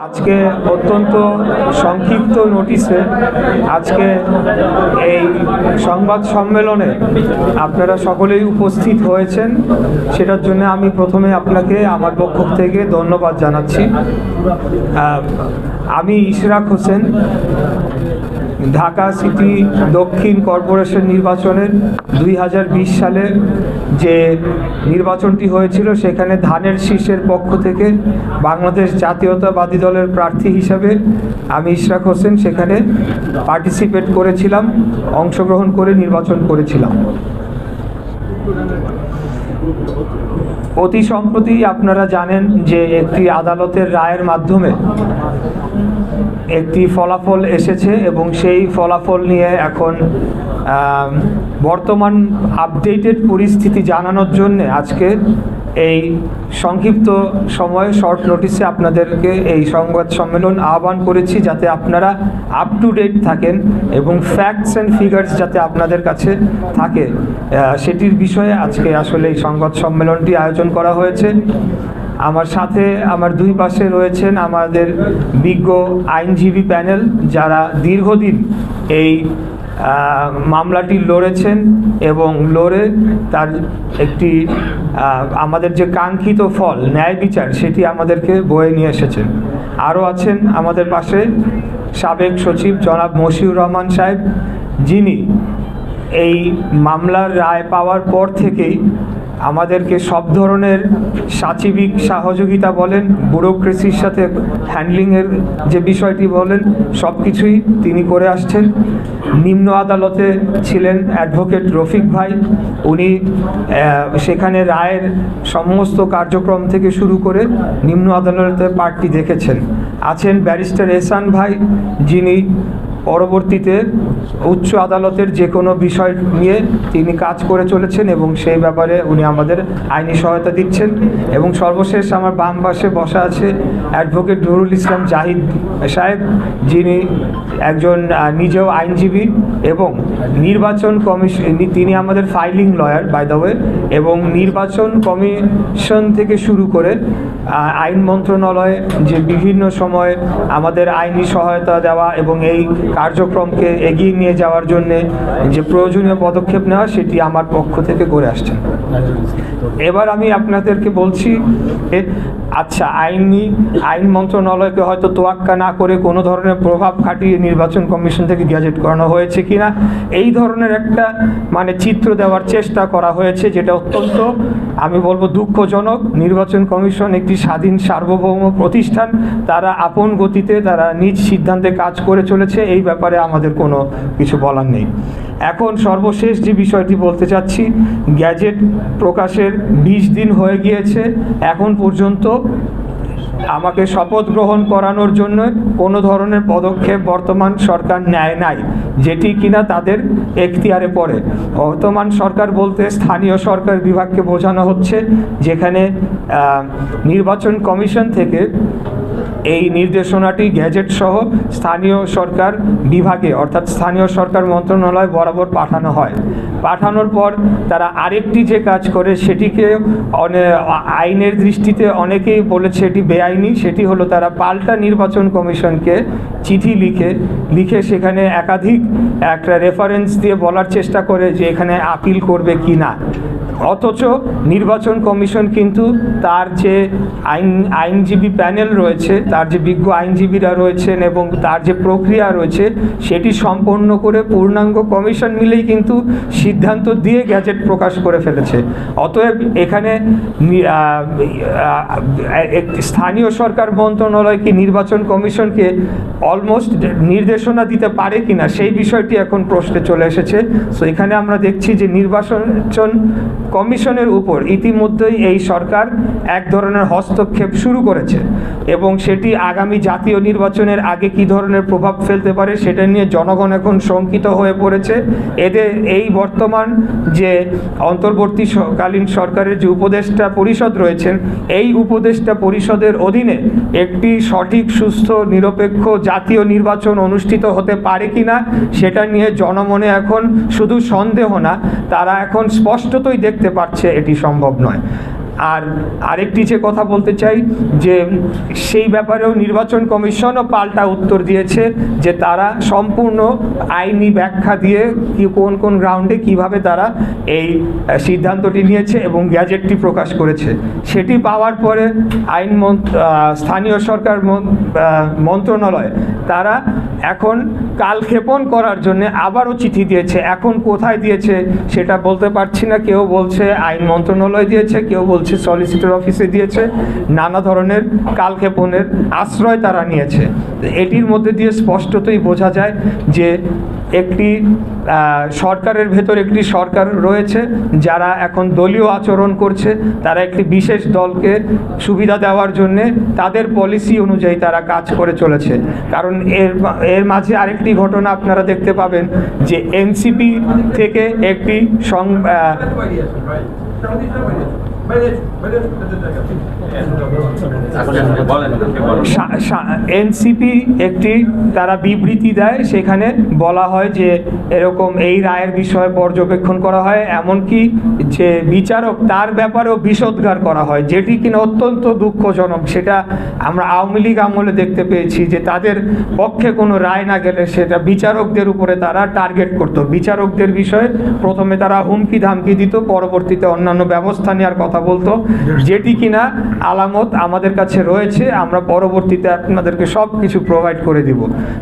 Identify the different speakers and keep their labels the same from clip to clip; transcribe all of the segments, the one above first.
Speaker 1: আজকে অত্যন্ত সংক্ষিপ্ত নোটিশে আজকে এই সংবাদ সম্মেলনে আপনারা সকলেই উপস্থিত হয়েছেন। সেটার জন্য আমি প্রথমে আপনাকে, আমার পক্ষ থেকে ধন্যবাদ জানাচ্ছি। আমি ইশরাক হোসেন ঢাকা সিটি দক্ষিণ কর্পোরেশন নির্বাচনের দুই হাজার বিশ সালে যে নির্বাচনটি হয়েছিল, সেখানে ধানের শীর্ষের পক্ষ থেকে বাংলাদেশ জাতীয়তাবাদী দলের প্রার্থী হিসাবে আমি ইশরাক হোসেন সেখানে পার্টিসিপেট করেছিলাম, অংশগ্রহণ করে নির্বাচন করেছিলাম। অতি সম্প্রতি আপনারা জানেন যে একটি আদালতের রায়ের মাধ্যমে একটি ফলাফল এসেছে এবং সেই ফলাফল নিয়ে এখন বর্তমান আপডেটেড পরিস্থিতি জানানোর জন্য আজকে এই সংক্ষিপ্ত সময়ে শর্ট নোটিসে আপনাদেরকে এই সংবাদ সম্মেলন আহ্বান করেছি যাতে আপনারা আপ টু ডেট থাকেন এবং ফ্যাক্টস অ্যান্ড ফিগার্স যাতে আপনাদের কাছে থাকে। সেটির বিষয়ে আজকে আসলে এই সংবাদ সম্মেলনটি আয়োজন করা হয়েছে। আমার সাথে আমার দুই পাশে রয়েছেন আমাদের বিজ্ঞ আইনজীবী প্যানেল যারা দীর্ঘদিন এই মামলাটি লড়েছেন এবং লড়ে তার একটি আমাদের যে কাঙ্ক্ষিত ফল, ন্যায় বিচার, সেটি আমাদেরকে বয়ে নিয়ে এসেছেন আরও আছেন আমাদের পাশে সাবেক সচিব জনাব মশিউর রহমান সাহেব, যিনি এই মামলার রায় পাওয়ার পর থেকেই আমাদেরকে সব ধরনের সাচিবিক সহযোগিতা বলেন, ব্যুরোক্রেসির সাথে হ্যান্ডলিংয়ের যে বিষয়টি বলেন, সব কিছুই তিনি করে আসছেন। নিম্ন আদালতে ছিলেন অ্যাডভোকেট রফিক ভাই। উনি সেখানে রায়ের সমস্ত কার্যক্রম থেকে শুরু করে নিম্ন আদালতের পার্টি দেখেছেন। আছেন ব্যারিস্টার এসান ভাই, যিনি পরবর্তীতে উচ্চ আদালতের যে কোনো বিষয় নিয়ে তিনি কাজ করে চলেছেন এবং সেই ব্যাপারে উনি আমাদের আইনি সহায়তা দিচ্ছেন। এবং সর্বশেষ আমার বাম পাশে বসা আছে অ্যাডভোকেট নুরুল ইসলাম জাহিদ সাহেব, যিনি একজন নিজেও আইনজীবী এবং নির্বাচন কমিশন তিনি আমাদের filing lawyer by the way এবং নির্বাচন কমিশন থেকে শুরু করে আইন মন্ত্রণালয়ে যে বিভিন্ন সময় আমাদের আইনি সহায়তা দেওয়া এবং এই কার্যক্রমকে এগিয়ে নিয়ে যাওয়ার জন্য যে প্রয়োজনীয় পদক্ষেপ নেওয়া সেটি আমার পক্ষ থেকে করে আসছে এবার আমি আপনাদেরকে বলছি আচ্ছা আইনি, আইন মন্ত্রণালয়কে হয়তো তোয়াক্কা না করে কোনো ধরনের প্রভাব খাটিয়ে নির্বাচন কমিশন থেকে গ্যাজেট করানো হয়েছে কিনা, এই ধরনের একটা মানে চিত্র দেওয়ার চেষ্টা করা হয়েছে যেটা অত্যন্ত, আমি বলব দুঃখজনক। নির্বাচন কমিশন একটি স্বাধীন সার্বভৌম প্রতিষ্ঠান, তারা আপন গতিতে, তারা নিজ সিদ্ধান্তে কাজ করে চলেছে, এই ব্যাপারে আমাদের কোনো কিছু বলার নেই। এখন সর্বশেষ যে বিষয়টি বলতে চাচ্ছি, গ্যাজেট প্রকাশের বিশ দিন হয়ে গিয়েছে। এখন পর্যন্ত আমাকে শপথ গ্রহণ করানোর জন্য কোনো ধরনের পদক্ষেপ বর্তমান সরকার নেয় নাই, যেটি কিনা তাদের এখতিয়ারে পড়ে। বর্তমান সরকার বলতে স্থানীয় সরকার বিভাগকে বোঝানো হচ্ছে, যেখানে নির্বাচন কমিশন থেকে এই নির্দেশনাটি গ্যাজেট সহ স্থানীয় সরকার বিভাগে অর্থাৎ স্থানীয় সরকার মন্ত্রণালয় বরাবর পাঠানো হয়। পাঠানোর পর তারা আরেকটি যে কাজ করে সেটিকে আইনের দৃষ্টিতে অনেকেই বলেছে এটি বেআইনি। সেটি হলো তারা পাল্টা নির্বাচন কমিশনকে চিঠি লিখে লিখে সেখানে একাধিক একটা রেফারেন্স দিয়ে বলার চেষ্টা করে যে এখানে আপিল করবে কি না। অথচ নির্বাচন কমিশন কিন্তু তার যে আইন, আইনজীবী প্যানেল রয়েছে, তার যে বিজ্ঞ আইনজীবীরা রয়েছেন এবং তার যে প্রক্রিয়া রয়েছে, সেটি সম্পন্ন করে পূর্ণাঙ্গ কমিশন মিলেই কিন্তু সিদ্ধান্ত দিয়ে গ্যাজেট প্রকাশ করে ফেলেছে। অতএব এখানে স্থানীয় সরকার মন্ত্রণালয় কি নির্বাচন কমিশনকে অলমোস্ট নির্দেশনা দিতে পারে কিনা সেই বিষয়টি এখন প্রশ্নে চলে এসেছে। সো এখানে আমরা দেখছি যে নির্বাচন কমিশনের উপর ইতিমধ্যেই এই সরকার এক ধরনের হস্তক্ষেপ শুরু করেছে এবং সেটি আগামী জাতীয় নির্বাচনের আগে কি ধরনের প্রভাব ফেলতে পারে সেটা নিয়ে জনগণ এখন শঙ্কিত হয়ে পড়েছে। এদের এই বর্তমান যে অন্তর্বর্তীকালীন সরকারের যে উপদেষ্টা পরিষদ রয়েছেন, এই উপদেষ্টা পরিষদের অধীনে একটি সঠিক, সুস্থ, নিরপেক্ষ জাতীয় নির্বাচন অনুষ্ঠিত হতে পারে কিনা সেটা নিয়ে জনমনে এখন শুধু সন্দেহ না, তারা এখন স্পষ্টতই দেখতে পাচ্ছে এটি সম্ভব নয়। আর আরেকটি যে কথা বলতে চাই, যে সেই ব্যাপারেও নির্বাচন কমিশনও পাল্টা উত্তর দিয়েছে যে তারা সম্পূর্ণ আইনি ব্যাখ্যা দিয়ে কি কোন কোন গ্রাউন্ডে কীভাবে তারা এই সিদ্ধান্তটি নিয়েছে এবং গ্যাজেটটি প্রকাশ করেছে। সেটি পাওয়ার পরে আইন স্থানীয় সরকার মন্ত্রণালয় তারা এখন কালক্ষেপণ করার জন্য আবারও চিঠি দিয়েছে। এখন কোথায় দিয়েছে সেটা বলতে পারছি না। কেউ বলছে আইন মন্ত্রণালয় দিয়েছে, কেউ বলছে সলিসিটর অফিসে দিয়েছে, নানা ধরনের কালক্ষেপণের আশ্রয় তারা নিয়েছে। এটির মধ্যে দিয়ে স্পষ্টতই বোঝা যায় যে একটি সরকারের ভেতর একটি সরকার রয়েছে, যারা এখন দলীয় আচরণ করছে, তারা একটি বিশেষ দলকে সুবিধা দেওয়ার জন্য তাদের পলিসি অনুযায়ী তারা কাজ করে চলেছে। কারণ এর এর মাঝে আরেকটি ঘটনা আপনারা দেখতে পাবেন যে এনসিপি থেকে একটি সং এনসিপি একটি তারা বিবৃতি দেয়, সেখানে বলা হয় যে এরকম এই রায়ের বিষয়ে পর্যবেক্ষণ করা হয়, এমনকি যে বিচারক তার ব্যাপারেও বিষোদ্গার করা হয়, যেটি কিনা অত্যন্ত দুঃখজনক। সেটা আমরা আওয়ামী লীগ আমলে দেখতে পেয়েছি যে তাদের পক্ষে কোনো রায় না গেলে সেটা বিচারকদের উপরে তারা টার্গেট করত। বিচারকদের বিষয়ে প্রথমে তারা হুমকি ধামকি দিত, পরবর্তীতে অন্যান্য ব্যবস্থা নেওয়ার কথা বলতো যেটি কিনা আলামত আমাদের কাছে রয়েছে আমরা পরবর্তীতে আপনাদেরকে সব কিছু প্রোভাইড করে দিব।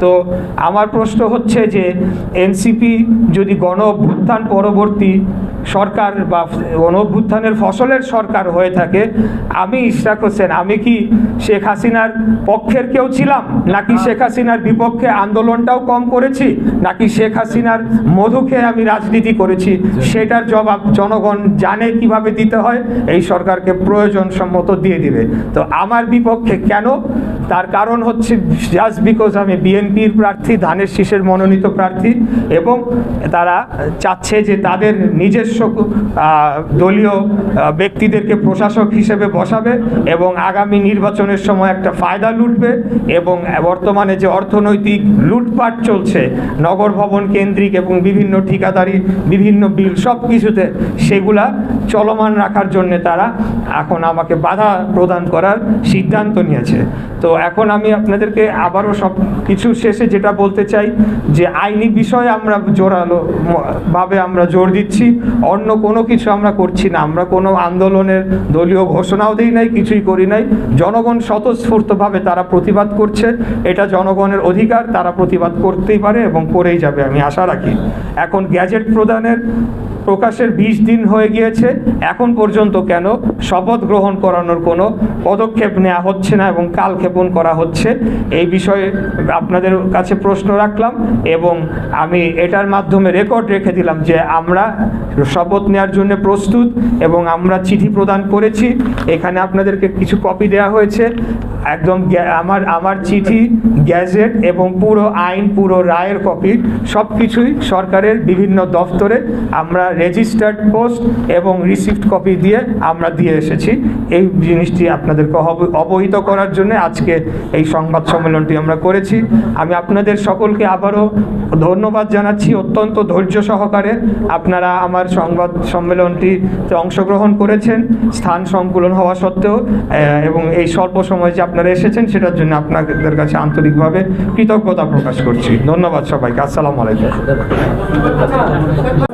Speaker 1: তো আমার প্রশ্ন হচ্ছে যে এনসিপি যদি গণ অভ্যুত্থান পরবর্তী সরকার বা গণ অভ্যুত্থানের ফসলের সরকার হয়ে থাকে আমি ইশরাক হোসেন আমি কি শেখ হাসিনার পক্ষের কেউ ছিলাম? নাকি শেখ হাসিনার বিপক্ষে আন্দোলনটাও কম করেছি? নাকি শেখ হাসিনার মধু খেয়ে আমি রাজনীতি করেছি? সেটার জবাব জনগণ জানে কীভাবে দিতে হয়? এই সরকারকে প্রয়োজন সম্মত দিয়ে দিবে। তো আমার বিপক্ষে কেন? তার কারণ হচ্ছে জাস্ট বিকজ আমি বিএনপির প্রার্থী, ধানের শীষের মনোনীত প্রার্থী, এবং তারা চাচ্ছে যে তাদের নিজস্ব দলীয় ব্যক্তিদেরকে প্রশাসক হিসেবে বসাবে, এবং আগামী নির্বাচনের সময় একটা ফায়দা লুটবে, এবং বর্তমানে যে অর্থনৈতিক লুটপাট চলছে, নগর ভবন কেন্দ্রিক এবং বিভিন্ন ঠিকাদারি, বিভিন্ন বিল সব কিছুতে সেগুলা চলমান রাখার জন্য তারা এখন আমাকে বাধা প্রদান করার সিদ্ধান্ত নিয়েছে। তো এখন আমি আপনাদেরকে আবারও সব কিছু শেষে যেটা বলতে চাই, যে আইনি বিষয়ে আমরা জোরালো ভাবে আমরা জোর দিচ্ছি, অন্য কোনো কিছু আমরা করছি না। আমরা কোনো আন্দোলনের দলীয় ঘোষণাও দিই নাই, কিছুই করি নাই। জনগণ স্বতঃস্ফূর্তভাবে তারা প্রতিবাদ করছে। এটা জনগণের অধিকার, তারা প্রতিবাদ করতেই পারে এবং করেই যাবে, আমি আশা রাখি। এখন গ্যাজেট প্রদানের প্রকাশের বিশ দিন হয়ে গিয়েছে। এখন পর্যন্ত কেন শপথ গ্রহণ করানোর কোনো পদক্ষেপ নেওয়া হচ্ছে না এবং কালক্ষেপণ করা হচ্ছে? এই বিষয়ে আপনাদের কাছে প্রশ্ন রাখলাম এবং আমি এটার মাধ্যমে রেকর্ড রেখে দিলাম যে আমরা শপথ নেওয়ার জন্য প্রস্তুত এবং আমরা চিঠি প্রদান করেছি। এখানে আপনাদেরকে কিছু কপি দেওয়া হয়েছে। একদম আমার আমার চিঠি, গ্যাজেট এবং পুরো আইন, পুরো রায়ের কপি সব কিছুই সরকারের বিভিন্ন দফতরে আমরা রেজিস্টার্ড পোস্ট এবং রিসিপ্ট কপি দিয়ে আমরা দিয়ে এসেছি। এই জিনিসটি আপনাদেরকে অব- অবহিত করার জন্য আজকে এই সংবাদ সম্মেলনটি আমরা করেছি। আমি আপনাদের সকলকে আবারও ধন্যবাদ জানাচ্ছি অত্যন্ত ধৈর্য সহকারে। আপনারা আমার সংবাদ সম্মেলনটিতে অংশগ্রহণ করেছেন, স্থান সংকুলন হওয়া সত্ত্বেও এবং এই স্বল্প সময় যে আপনারা এসেছেন সেটার জন্য আপনাদের কাছে আন্তরিকভাবে কৃতজ্ঞতা প্রকাশ করছি। ধন্যবাদ সবাইকে। আসসালামু আলাইকুম।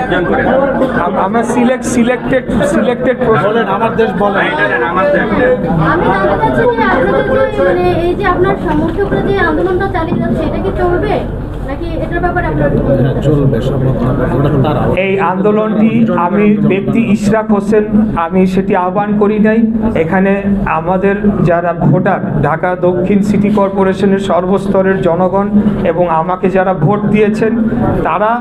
Speaker 1: আম- আমরা সিলেক্ট সিলেক্টেড সিলেক্টেড
Speaker 2: বলেন আমার দেশ বলেন।
Speaker 3: আমি জানতে চাচ্ছি যে মানে এই যে আপনার সমর্থকরা যে আন্দোলনটা চালিয়ে যাচ্ছে এটা কি চলবে? নাকি এটার ব্যাপারে আপনার কি হয়?
Speaker 1: এই আন্দোলনটি আমি ব্যক্তি ইশরাক হোসেন আমি সেটি আহ্বান করি নাই। এখানে আমাদের যারা ভোটার ঢাকা দক্ষিণ সিটি কর্পোরেশনের সর্বস্তরের জনগণ এবং আমাকে যারা ভোট দিয়েছেন তারা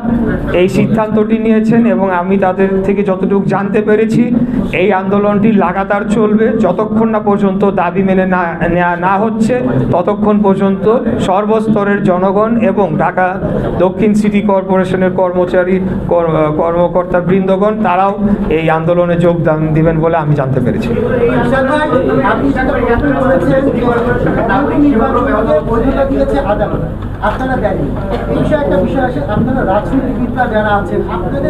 Speaker 1: এই সিদ্ধান্তটি নিয়েছেন এবং আমি তাদের থেকে যতটুকু জানতে পেরেছি, এই আন্দোলনটি লাগাতার চলবে। যতক্ষণ না পর্যন্ত দাবি মেনে না না হচ্ছে, ততক্ষণ পর্যন্ত সর্বস্তরের জনগণ এবং ঢাকা দক্ষিণ সিটি কর্পোরেশনের কর্মচারী, কর- কর্মকর্তা বৃন্দগণ, তারাও এই আন্দোলনে যোগদান দিবেন বলে আমি জানতে পেরেছি।
Speaker 4: আপনারা একটা বিষয় আসে আপনারা রাজনীতিবিদরা যারা আছেন, আপনাদের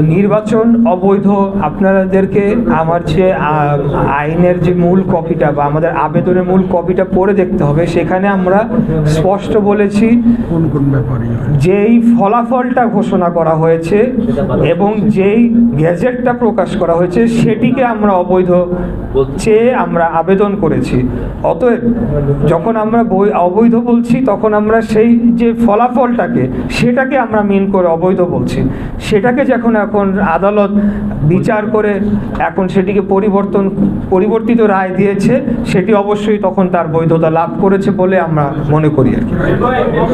Speaker 4: নির্বাচন
Speaker 1: অবৈধ আপনাদেরকে আমার যে আইনের যে মূল কপিটা বা আমাদের আবেদনের মূল কপিটা পড়ে দেখতে হবে সেখানে আমরা স্পষ্ট বলেছি
Speaker 2: কোন কোন ব্যাপারে
Speaker 1: যেই ফলাফলটা ঘোষণা করা হয়েছে এবং যেই গ্যাজেটটা প্রকাশ করা হয়েছে সেটিকে আমরা অবৈধ চেয়ে আমরা আবেদন করেছি। অতএব যখন আমরা বই- অবৈধ বলছি তখন আমরা সেই যে ফলাফলটাকে সেটাকে আমরা মিন করে অবৈধ বলছি। সেটাকে যখন এখন আদালত বিচার করে এখন সেটিকে পরিবর্তন পরিবর্তিত রায় দিয়েছে সেটি অবশ্যই তখন তার বৈধতা লাভ করেছে বলে আমরা মনে করি আর কি
Speaker 4: এবং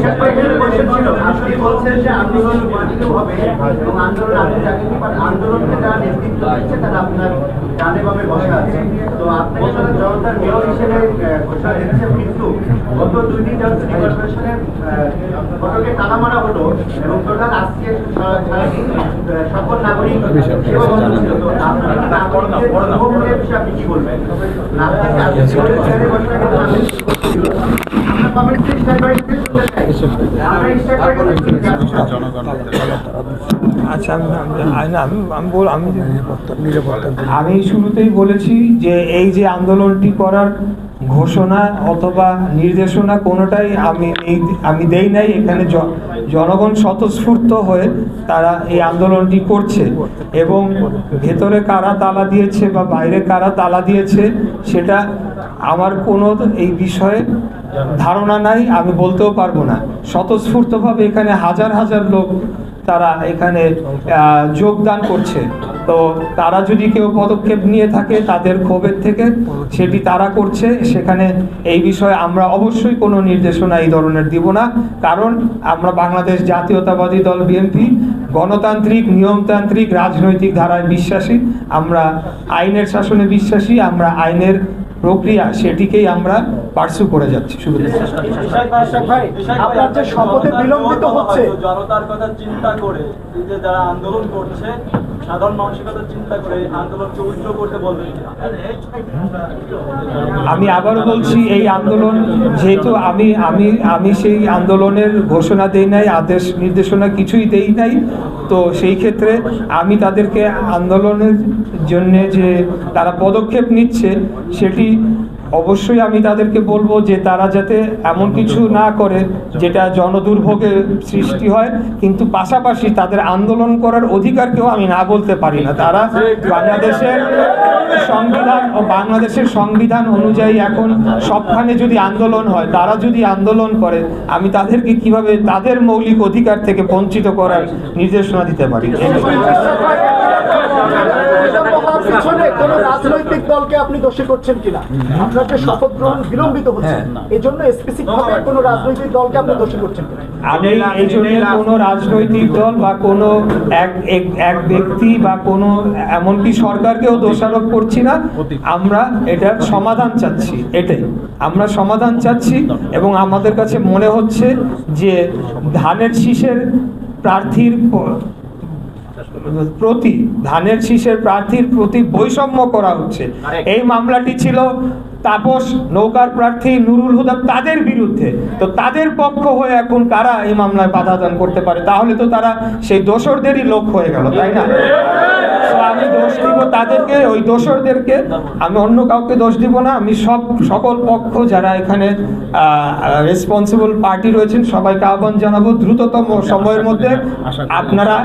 Speaker 4: সকল নাগরিক
Speaker 1: আচ্ছা আমি আমি- আমি আমি আমি বল আমি আমি শুরুতেই বলেছি যে এই যে আন্দোলনটি করার ঘোষণা অথবা নির্দেশনা কোনোটাই আমি আমি দেই নাই। এখানে জনগণ স্বতঃস্ফূর্ত হয়ে তারা এই আন্দোলনটি করছে এবং ভেতরে কারা তালা দিয়েছে বা বাইরে কারা তালা দিয়েছে সেটা আমার কোনো এই বিষয়ে ধারণা নাই, আমি বলতেও পারব না। স্বতঃস্ফূর্তভাবে এখানে হাজার হাজার লোক তারা এখানে যোগদান করছে। তো তারা যদি কেউ পদক্ষেপ নিয়ে থাকে তাদের ক্ষোভের থেকে, সেটি তারা করছে। সেখানে এই বিষয়ে আমরা অবশ্যই কোনো নির্দেশনা এই ধরনের দিব না। কারণ আমরা বাংলাদেশ জাতীয়তাবাদী দল বিএনপি গণতান্ত্রিক, নিয়মতান্ত্রিক, রাজনৈতিক ধারায় বিশ্বাসী। আমরা আইনের শাসনে বিশ্বাসী, আমরা আইনের প্রক্রিয়া সেটিকেই আমরা পার্সু করে যাচ্ছি। শুভেচ্ছা
Speaker 4: আপনার যে শপথে বিলম্বিত হচ্ছে।
Speaker 5: জনতার কথা চিন্তা করে যে যারা আন্দোলন করছে সাধারণ মানুষের কথা চিন্তা করে আন্দোলনকে উজ্জ্ব করতে বলবেন
Speaker 1: আমি আবারও বলছি এই আন্দোলন যেহেতু আমি আমি আমি সেই আন্দোলনের ঘোষণা দেই নাই আদেশ নির্দেশনা কিছুই দেই নাই তো সেই ক্ষেত্রে আমি তাদেরকে আন্দোলনের জন্য যে তারা পদক্ষেপ নিচ্ছে সেটি অবশ্যই আমি তাদেরকে বলব যে তারা যাতে এমন কিছু না করে যেটা জনদুর্ভোগের সৃষ্টি হয়, কিন্তু পাশাপাশি তাদের আন্দোলন করার অধিকারকেও আমি না বলতে পারি না। তারা বাংলাদেশের সংবিধান ও বাংলাদেশের সংবিধান অনুযায়ী এখন সবখানে যদি আন্দোলন হয়, তারা যদি আন্দোলন করে, আমি তাদেরকে কীভাবে তাদের মৌলিক অধিকার থেকে বঞ্চিত করার নির্দেশনা দিতে পারি?
Speaker 4: পিছনে কোন রাজনৈতিক দলকে আপনি দোষী করছেন কিনা? আপনার যে শপথ গ্রহণ বিলম্বিত হচ্ছে। এই জন্য স্পেসিফিক ভাবে কোন রাজনৈতিক দলকে আপনি দোষী করছেন কিনা?
Speaker 1: আমি এই জন্য কোনো রাজনৈতিক দল বা কোনো এক এক- এক ব্যক্তি বা কোনো এমনকি সরকারকেও দোষারোপ করছি না। আমরা এটার সমাধান চাচ্ছি এটাই। আমরা সমাধান চাচ্ছি এবং আমাদের কাছে মনে হচ্ছে যে ধানের শীষের প্রার্থীর প্রতি ধানের শীষের প্রার্থীর প্রতি বৈষম্য করা হচ্ছে। এই মামলাটি ছিল তাপস নৌকার প্রার্থী নুরুল হুদা তাদের বিরুদ্ধে। তো তাদের পক্ষ হয়ে এখন কারা এই মামলায় বাধা দান করতে পারে? তাহলে তো তারা সেই দোসরদেরই লোক হয়ে গেল তাই না? আমি দোষ দিব তাদেরকে, ওই দোষরদেরকে। আমি অন্য কাউকে দোষ দিব না। আমি সব, সকল পক্ষ যারা এখানে রেসপন্সিবল পার্টি রয়েছেন, সবাইকে আহ্বান জানাব দ্রুততম সময়ের মধ্যে। আপনারা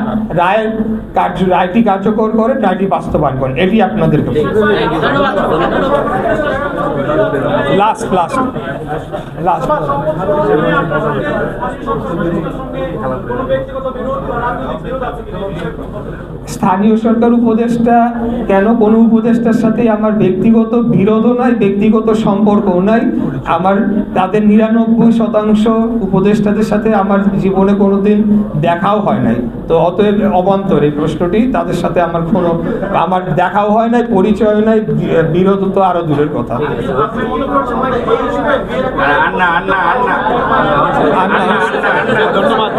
Speaker 1: রায়ের কার্য, রায়টি কার্যকর করেন, রায়টি বাস্তবায়ন করেন। এটি আপনাদেরকে লাস্ট লাস্ট লাস্ট স্থানীয় সরকার উপদেষ্টা কেন কোনো উপদেষ্টার সাথে আমার ব্যক্তিগত বিরোধও নাই ব্যক্তিগত সম্পর্কও নাই? আমার তাদের নিরানব্বই শতাংশ উপদেষ্টাদের সাথে আমার জীবনে কোনো দিন দেখাও হয় নাই। তো অতএব অবান্তর এই প্রশ্নটি তাদের সাথে আমার কোনো আমার দেখাও হয় নাই পরিচয় নাই বিরোধ তো আরও দূরের কথা।
Speaker 2: ধন্যবাদ।